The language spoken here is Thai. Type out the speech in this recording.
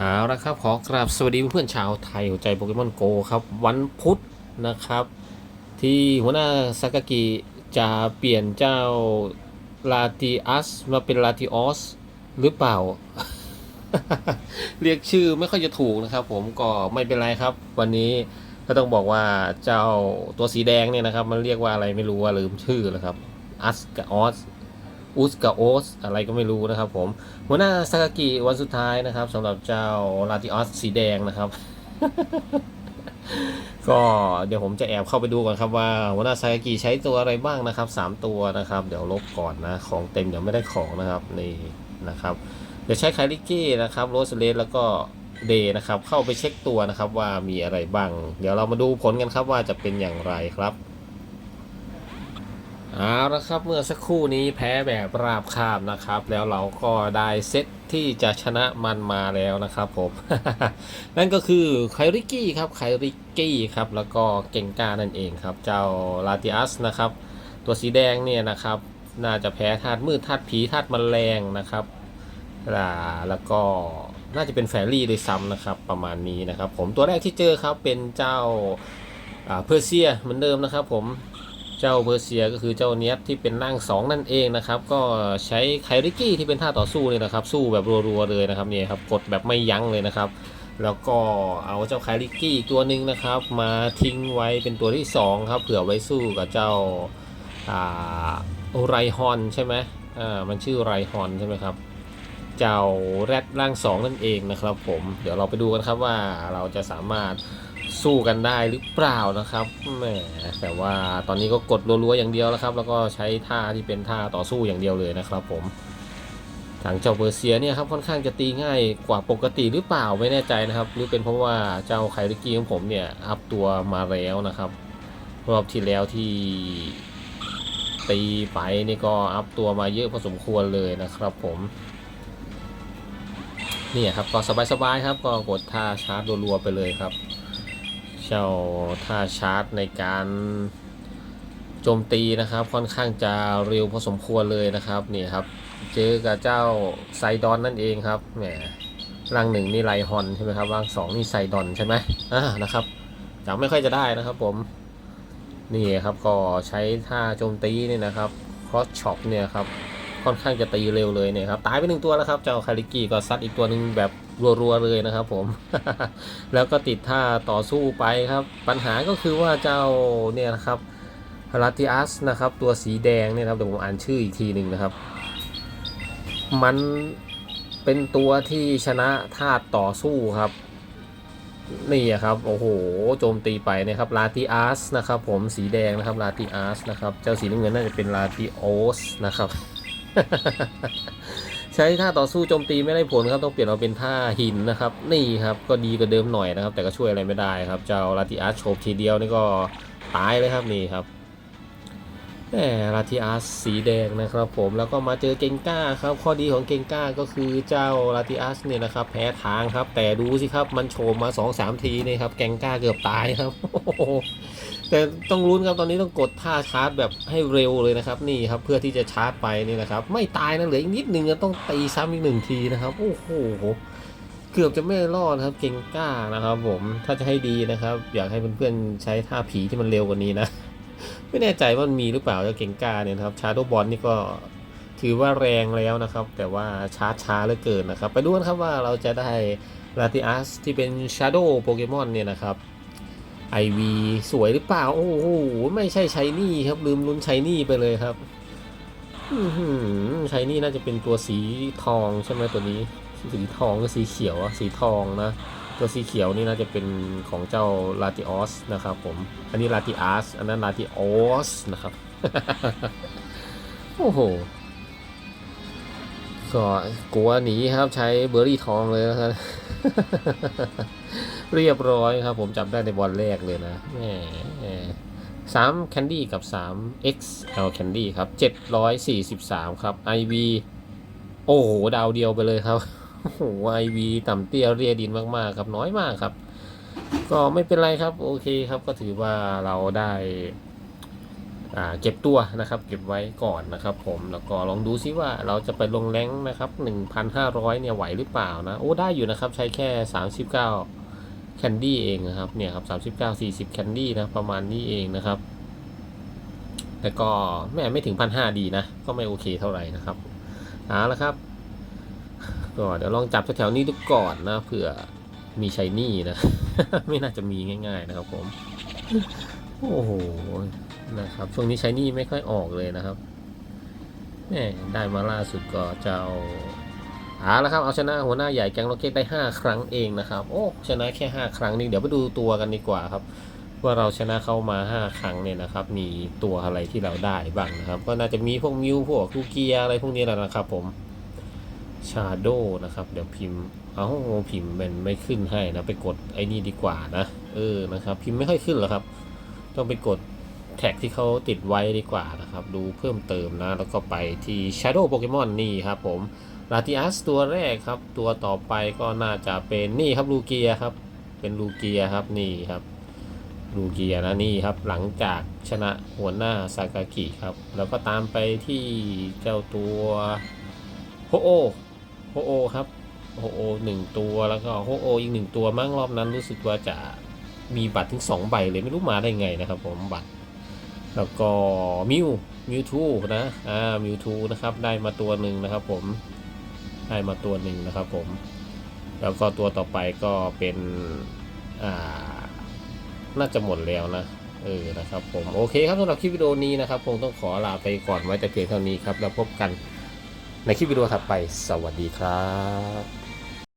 เอาละครับขอกราบสวัสดีเพื่อนชาวไทยหัวใจโปเกมอนโกครับ วันพุธนะครับ ที่หัวหน้าซากากิจะเปลี่ยนเจ้าลาติอัสมาเป็นลาติออสหรือเปล่า เรียกชื่อไม่ค่อยจะถูกนะครับ ผมก็ไม่เป็นไรครับ วันนี้ก็ต้องบอกว่าเจ้าตัวสีแดงเนี่ยนะครับ มันเรียกว่าอะไรไม่รู้ว่าลืมชื่อแล้วครับอัสกับออส อุสกับโอสอะไรก็ไม่รู้นะครับผม หัวหน้าซากากิวันสุดท้ายนะครับสำหรับเจ้าลาติออสสีแดงนะครับ ก็เดี๋ยวผมจะแอบเข้าไปดูก่อนครับว่าหัวหน้าซากากิใช้ตัวอะไรบ้างนะครับสามตัวนะครับ เดี๋ยวลบก่อนนะ ของเต็มเดี๋ยวไม่ได้ของนะครับนี่นะครับ เดี๋ยวใช้ไคลิกี้นะครับโรสเลสแล้วก็เดย์นะครับเข้าไปเช็คตัวนะครับว่ามีอะไรบ้าง เดี๋ยวเรามาดูผลกันครับว่าจะเป็นอย่างไรครับ เอาละครับเมื่อสักครู่นี้แพ้แบบราบคาบนะครับ แล้วเราก็ได้เซตที่จะชนะมันมาแล้วนะครับผม นั่นก็คือไคริกี้ครับไคริกี้ครับแล้วก็เก่งกานั่นเองครับ เจ้าลาติอัสนะครับ ตัวสีแดงเนี่ยนะครับ น่าจะแพ้ธาตุมืดธาตุผีธาตุแมลงนะครับแล้วก็น่าจะเป็นแฟรี่ด้วยซ้ำนะครับ ประมาณนี้นะครับ ผมตัวแรกที่เจอครับเป็นเจ้าเพอร์เซียเหมือนเดิมนะครับ ผม เจ้าเพอร์เซียก็คือเจ้าเนี้ยที่เป็นร่างสองนั่นเองนะครับ ก็ใช้ไคริกี้ที่เป็นท่าต่อสู้เนี่ยนะครับ สู้แบบรัวๆเลยนะครับเนี่ยครับกดแบบไม่ยั้งเลยนะครับ แล้วก็เอาเจ้าไคริกี้ตัวหนึ่งนะครับ มาทิ้งไว้เป็นตัวที่สองครับเผื่อไว้สู้กับเจ้าอ่าไรฮอนใช่ไหมอ่ามันชื่อไรฮอนใช่ไหมครับเจ้าแรดร่างสองนั่นเองนะครับ ผมเดี๋ยวเราไปดูกันครับว่าเราจะสามารถ สู้กันได้หรือเปล่านะครับแหมแต่ว่าตอนนี้ก็กดรัวๆอย่างเดียวแล้วครับ แล้วก็ใช้ท่าที่เป็นท่าต่อสู้อย่างเดียวเลยนะครับ ผมทางเจ้าเปอร์เซียเนี่ยครับค่อนข้างจะตีง่ายกว่าปกติหรือเปล่าไม่แน่ใจนะครับ หรือเป็นเพราะว่าเจ้าไคริกี้ของผมเนี่ยอัพตัวมาแล้วนะครับรอบที่แล้วที่ตีไปนี่ก็อัพตัวมาเยอะพอสมควรเลยนะครับ ผมนี่ครับก็สบายๆครับก็กดท่าชาร์จรัวๆไปเลยครับ เจ้าท่าชาร์จในการโจมตีนะครับ ค่อนข้างจะเร็วพอสมควรเลยนะครับนี่ครับ เจอกับเจ้าไซดอนนั่นเองครับแหมร่างหนึ่งนี่ไลฮอนใช่ไหมครับร่างสองนี่ไซดอนใช่ไหมอ่านะครับจำไม่ค่อยจะได้นะครับผมนี่ครับก็ใช้ท่าโจมตีนี่นะครับครอสช็อปเนี่ยครับ ค่อนข้างจะตีเร็วเลยเนี่ยครับตายไปหนึ่งตัวแล้วครับเจ้าคาริกิก็ซัดอีกตัวหนึ่งแบบรัวๆเลยนะครับผม แล้วก็ติดท่าต่อสู้ไปครับ ปัญหาก็คือว่าเจ้าเนี่ยนะครับลาติอัสนะครับตัวสีแดงเนี่ยครับเดี๋ยวผมอ่านชื่ออีกทีหนึ่งนะครับ มันเป็นตัวที่ชนะธาตุต่อสู้ครับนี่อะครับโอ้โหโจมตีไปนะครับลาติอัสนะครับผมสีแดงนะครับลาติอัสนะครับเจ้าสีน้ำเงินน่าจะเป็นลาติโอสนะครับ ใช้ท่าต่อสู้โจมตีไม่ได้ผลครับต้องเปลี่ยนมาเป็นท่าหินนะครับ นี่ครับก็ดีกว่าเดิมหน่อยนะครับ แต่ก็ช่วยอะไรไม่ได้ครับ เจ้าลาติอาร์โฉบทีเดียวนี่ก็ตายเลยครับนี่ครับแหมลาติอาร์สีแดงนะครับผมแล้วก็มาเจอเกงก้าครับ ข้อดีของเกงก้าก็คือเจ้าลาติอาร์เนี่ยนะครับ แพ้ทางครับ แต่ดูสิครับมันโฉมมา2อสามทีนี่ครับเกงก้าเกือบตายครับโอ้โห แต่ต้องลุ้นครับตอนนี้ต้องกดท่าชาร์จแบบให้เร็วเลยนะครับ นี่ครับเพื่อที่จะชาร์จไปนี่นะครับ ไม่ตายนะเหลืออีกนิดนึงจะต้องตีซ้ำอีกหนึ่งทีนะครับโอ้โหเกือบจะไม่รอดนะครับเก่งกล้านะครับ ผมถ้าจะให้ดีนะครับ อยากให้เพื่อนๆใช้ท่าผีที่มันเร็วกว่านี้นะไม่แน่ใจว่ามันมีหรือเปล่าเจ้าเก่งกล้าเนี่ยครับชาร์โดบอลนี่ก็ถือว่าแรงแล้วนะครับ แต่ว่าชาร์จช้าเหลือเกินนะครับ ไปดูกันครับว่าเราจะได้ลาติอัสที่เป็นชาร์โดโปเกมอนเนี่ยนะครับ ไอวีสวยหรือเปล่า โอ้โห ไม่ใช่ใช้นี่ครับ ลืมลุ้นใช้นี่ไปเลยครับใช้นี่น่าจะเป็นตัวสีทองใช่ไหมตัวนี้ สีทองก็สีเขียวอะสีทองนะ ตัวสีเขียวนี่น่าจะเป็นของเจ้าลาติออสนะครับผม อันนี้ลาติอัสอันนั้นลาติออสนะครับ โอ้โหก็กลัวหนีครับใช้เบอร์รี่ทองเลยนะครับ เรียบร้อยครับผมจำได้ในบอลแรกเลยนะแหมสามแคนดี้กับสาม XL แคนดี้ครับเจ็ดร้อยสี่สิบสามครับ IV โอ้โห ดาวเดียวไปเลยครับ โอ้โห IV ต่ำเตี้ยเรียดินมากๆ ครับน้อยมากครับ ก็ไม่เป็นไรครับ โอเคครับก็ถือว่าเราได้าเก็บตัวนะครับเก็บไว้ก่อนนะครับผมแล้วก็ลองดูซิว่าเราจะไปลงแรงนะครับ 1,500 เนี่ยไหวหรือเปล่านะ โอ้ได้อยู่นะครับใช้แค่ 39 แคนดี้เองนะครับเนี่ยครับ39 40แคนดี้นะประมาณนี้เองนะครับแต่ก็แม่ไม่ถึงพันห้าดีนะ ก็ไม่โอเคเท่าไหร่นะครับเอาละครับก็เดี๋ยวลองจับแถวๆนี้ดูก่อนนะเผื่อมีชัยนี่นะ ไม่น่าจะมีง่าย ๆ นะครับ ผม โอ้โหนะครับช่วงนี้ชัยนี่ไม่ค่อยออกเลยนะครับแม่ได้มาล่าสุดก็จะเอา เอาละครับเอาชนะหัวหน้าใหญ่แก๊งโรเก็ตได้ 5 ครั้งเองนะครับ โอ้ชนะแค่ 5 ครั้งนี่เดี๋ยวไปดูตัวกันดีกว่าครับ ว่าเราชนะเข้ามา 5 ครั้งเนี่ยนะครับ มีตัวอะไรที่เราได้บ้างนะครับ ก็น่าจะมีพวกมิวพวกลูเกียอะไรพวกนี้แหละนะครับ ผมชาโดนะครับ เดี๋ยวพิมพ์เอ้าพิมพ์มันไม่ขึ้นให้นะไปกดไอ้นี่ดีกว่านะเออนะครับ พิมพ์ไม่ค่อยขึ้นหรอกครับ ต้องไปกดแท็กที่เขาติดไว้ดีกว่านะครับ ดูเพิ่มเติมนะ แล้วก็ไปที่ Shadow Pokemon นี่ครับผม ลาติอัสตัวแรกครับ ตัวต่อไปก็น่าจะเป็นนี่ครับลูเกียครับ เป็นลูเกียครับนี่ครับลูเกียนะนี่ครับ หลังจากชนะหัวหน้าซากากิครับ แล้วก็ตามไปที่เจ้าตัวโฮโอโฮโอครับโฮโอหนึ่งตัวแล้วก็โฮโออีกหนึ่งตัวมั้งรอบนั้นรู้สึกว่าจะมีบัตรถึงสองใบเลยไม่รู้มาได้ไงนะครับผมบัตร แล้วก็มิวมิวทูนะอ่ามิวทูนะครับได้มาตัวหนึ่งนะครับผม ได้มาตัวหนึ่งนะครับผมแล้วก็ตัวต่อไปก็เป็นอ่าน่าจะหมดแล้วนะเออนะครับผมโอเคครับสำหรับคลิปวิดีโอนี้นะครับคงต้องขอลาไปก่อนไว้แต่เพียงเท่านี้ครับแล้วพบกันในคลิปวิดีโอถัดไปสวัสดีครับ